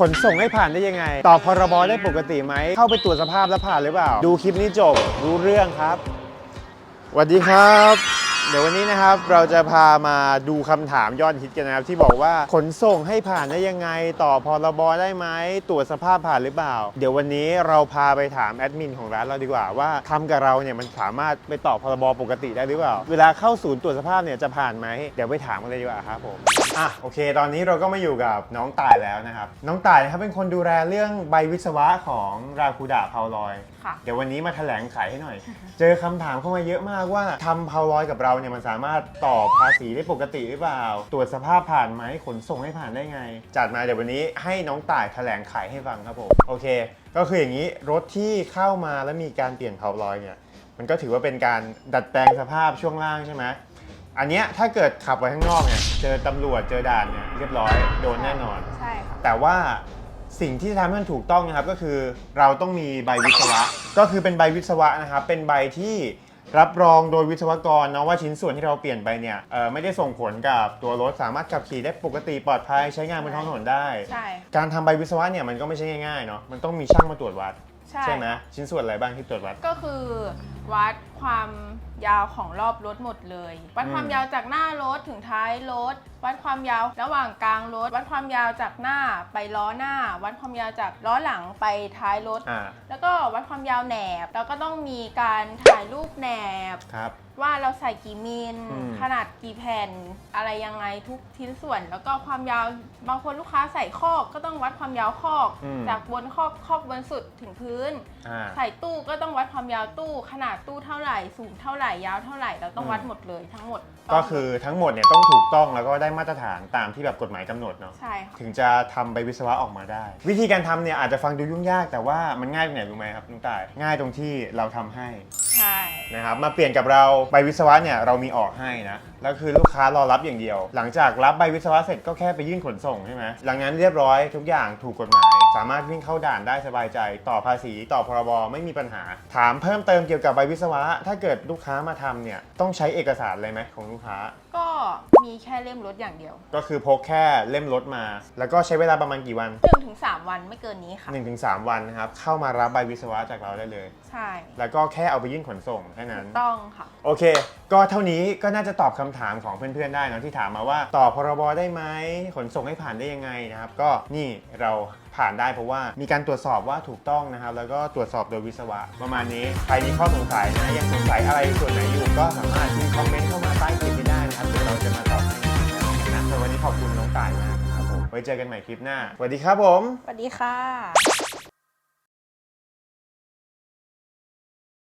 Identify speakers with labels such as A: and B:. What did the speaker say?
A: ขนส่งให้ผ่านได้ยังไง ต่อพรบได้ปกติไหม เข้าไปตรวจสภาพแล้วผ่านหรือเปล่า ดูคลิปนี้จบรู้เรื่องครับสวัสดีครับ เดี๋ยววันนี้นะครับเราจะพามาดูคำถามยอดฮิตกันนะครับ ที่บอกว่าขนส่งให้ผ่านได้ยังไง ต่อพรบได้ไหมตรวจสภาพผ่านหรือเปล่า เดี๋ยววันนี้เราพาไปถามแอดมินของร้านเราดีกว่าว่าทำกับเราเนี่ยมันสามารถไปต่อพรบปกติได้หรือเปล่า เวลาเข้าศูนย์ตรวจสภาพเนี่ยจะผ่านไหมเดี๋ยวไปถามกันเลยดีกว่าครับผม อะโอเค ตอนนี้เราก็มาอยู่กับน้องต่ายแล้วนะครับ น้องต่ายนะครับเป็นคนดูแลเรื่องใบวิศวะของราคูดาพาวลอย
B: ค่ะ
A: เดี๋ยววันนี้มาแถลงไขให้หน่อย เจอคำถามเข้ามาเยอะมากว่าทำพาวลอยกับเราเนี่ยมันสามารถต่อภาษีได้ปกติหรือเปล่า ตรวจสภาพผ่านไหมขนส่งให้ผ่านได้ไง จัดมาเดี๋ยววันนี้ให้น้องต่ายแถลงไขให้ฟังครับผม โอเค ก็คืออย่างนี้รถที่เข้ามาแล้วมีการเปลี่ยนพาวลอยเนี่ย มันก็ถือว่าเป็นการดัดแปลงสภาพช่วงล่างใช่ไหม อันเนี้ยถ้าเกิดขับไปข้างนอกเนี่ยเจอตำรวจเจอด่านเนี่ยเรียบร้อยโดนแน่นอน
B: ใช่ค่ะ
A: แต่ว่าสิ่งที่จะทำให้มันถูกต้องนะครับก็คือเราต้องมีใบวิศวะ ก็คือเป็นใบวิศวะนะครับเป็นใบที่รับรองโดยวิศวกรนะว่าชิ้นส่วนที่เราเปลี่ยนไปเนี่ยเอ่อไม่ได้ส่งผลกับตัวรถสามารถขับขี่ได้ปกติปลอดภัยใช้งานบนท้องถนนได้
B: ใช่
A: การทำใบวิศวะเนี่ยมันก็ไม่ใช่ง่ายๆเนาะมันต้องมีช่างมาตรวจวัด
B: ใช่
A: ไหมชิ้นส่วนอะไรบ้างที่ตรวจวัด
B: ก็คือวัดความยาวของรอบรถหมดเลย วัด
A: อืม
B: ความยาวจากหน้ารถถึงท้ายรถ วัดความยาวระหว่างกลางรถ วัดความยาวจากหน้าไปล้อหน้า วัดความยาวจากล้อหลังไปท้ายรถ
A: อ่า
B: แล้วก็วัดความยาวแหนบ แล้วก็ต้องมีการถ่ายรูปแหนบ
A: ครับ
B: ว่าเราใส่กี่มิล
A: อืม
B: ขนาดกี่แผ่น อะไรยังไงทุกชิ้นส่วน แล้วก็ความยาว บางคนลูกค้าใส่คอกก็ต้องวัดความยาวคอก
A: อืม
B: จากบนคอกคอกบนสุดถึงพื้น
A: อ่า
B: ใส่ตู้ก็ต้องวัดความยาวตู้ขนาดตู้เท่าไหร่สูงเท่าไหร่ยาวเท่าไหร่เราต้อง
A: อืม
B: วัดหมดเลยทั้งหมด
A: ก็คือทั้งหมดเนี่ยต้องถูกต้องแล้วก็ได้มาตรฐานตามที่แบบกฎหมายกำหนดเนาะ
B: ใช่ค่ะ
A: ถึงจะทำใบวิศวะออกมาได้ วิธีการทำเนี่ยอาจจะฟังดูยุ่งยาก แต่ว่ามันง่ายตรงไหนรู้ไหมครับน้องต่ายง่ายตรงที่เราทำให้
B: ใช่
A: นะครับมาเปลี่ยนกับเราใบวิศวะเนี่ยเรามีออกให้นะ แล้วคือลูกค้ารอรับอย่างเดียว หลังจากรับใบวิศวะเสร็จก็แค่ไปยื่นขนส่งใช่ไหมหลังนั้นเรียบร้อยทุกอย่างถูกกฎหมาย สามารถวิ่งเข้าด่านได้สบายใจ ต่อภาษีต่อพรบไม่มีปัญหา ถามเพิ่มเติมเกี่ยวกับใบวิศวะ ถ้าเกิดลูกค้ามาทำเนี่ยต้องใช้เอกสารอะไรไหมของลูกค้า
B: ก็มีแค่เล่มรถอย่างเดียว
A: ก็คือพกแค่เล่มรถมา แล้วก็ใช้เวลาประมาณกี่วัน
B: 1-3ถึง3วันไม่เกินนี้ค่ะ
A: 1-3 วันนะครับเข้ามารับใบวิศวะจากเราได้เลย
B: ใช่
A: แล้วก็แค่เอาไปยื่นขนส่งแค่นั้น
B: ต้องค่ะ
A: โอเค ก็เท่านี้ก็น่าจะตอบคำถามของเพื่อนๆได้นอะที่ถามมาว่าต่อพรบได้ไหมขนส่งให้ผ่านได้ยังไงนะครับ ก็นี่เราผ่านได้เพราะว่ามีการตรวจสอบว่าถูกต้องนะครับ แล้วก็ตรวจสอบโดยวิศวะ ประมาณนี้ใครมีข้อสงสัยนะยังสงสัยอะไรส่วนไหนอยู่ก็สามารถพิมพ์คอมเมนต์เข้ามาใต้คลิปนี้ได้นะครับเดี๋ยวเราจะมาตอบให้นะสำหรับวันนี้ขอบคุณน้องต่ายมากครับผมไว้เจอกันใหม่คลิปหน้าสวัสดีครับผม
B: สวัสดีค่ะ